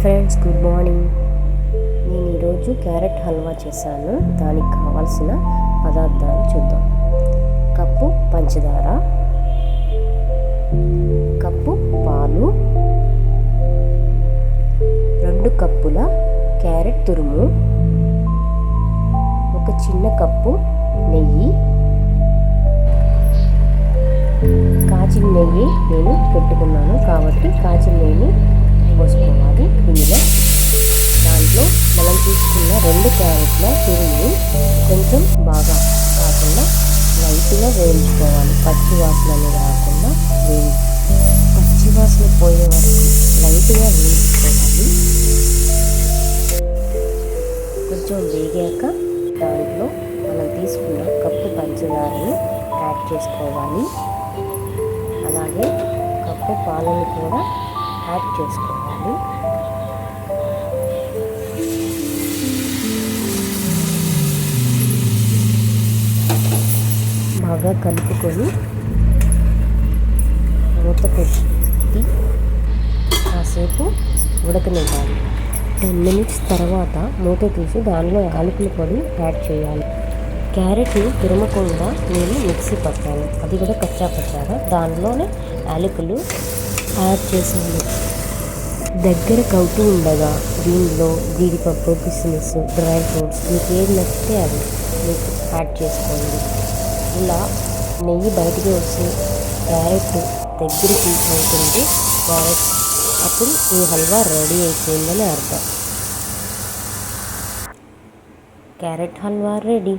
Friends good morning నేను ఈరోజు carrot halwa చేశాను. దానికి కావాల్సిన పదార్థాలు చూద్దాం. కప్పు పంచదార. కప్పు పాలు. రెండు కప్పుల క్యారెట్ తురుము. ఒక చిన్న కప్పు నెయ్యి. కాచిన నెయ్యి నేను పెట్టుకున్నాను. కాబట్టి కాచిన నెయ్యిని రెండు క్యారెట్ల తురుము కొంచెం బాగా కాకుండా లైట్గా వేయించుకోవాలి. పచ్చి వాసన అనేది రాకుండా వేయి పచ్చి వాసన పోయే వరకు లైట్గా వేయించుకోవాలి. కొంచెం వేగాక దాంట్లో మనం తీసుకున్న కప్పు పంచదారని యాడ్ చేసుకోవాలి. అలాగే కప్పు పాలను కూడా యాడ్ చేసుకోవాలి. బాగా కలుపుకొని మూత పెట్టి కాసేపు ఉడకనివ్వాలి. టెన్ మినిట్స్ తర్వాత మూత తీసి దానిలో యాలకుల పొడి యాడ్ చేయాలి. క్యారెట్ని తిరమకుండా నేను మిక్సీ పట్టాను. అది కూడా కచ్చా పచ్చాగా. దానిలోనే యాలకులు యాడ్ చేశాను. దగ్గర కవుతూ ఉండగా దీనిలో జీడిపప్పు కిస్మిస్ డ్రై ఫ్రూట్స్ మీకు ఏది నచ్చితే అది మీకు యాడ్ చేసుకోండి. ఇలా నెయ్యి బయటికి వచ్చి క్యారెట్ దగ్గరికి అవుతుంది క్యారెట్ అప్పుడు ఈ హల్వా రెడీ అయిపోయిందని అర్థం. Carrot halwa ready.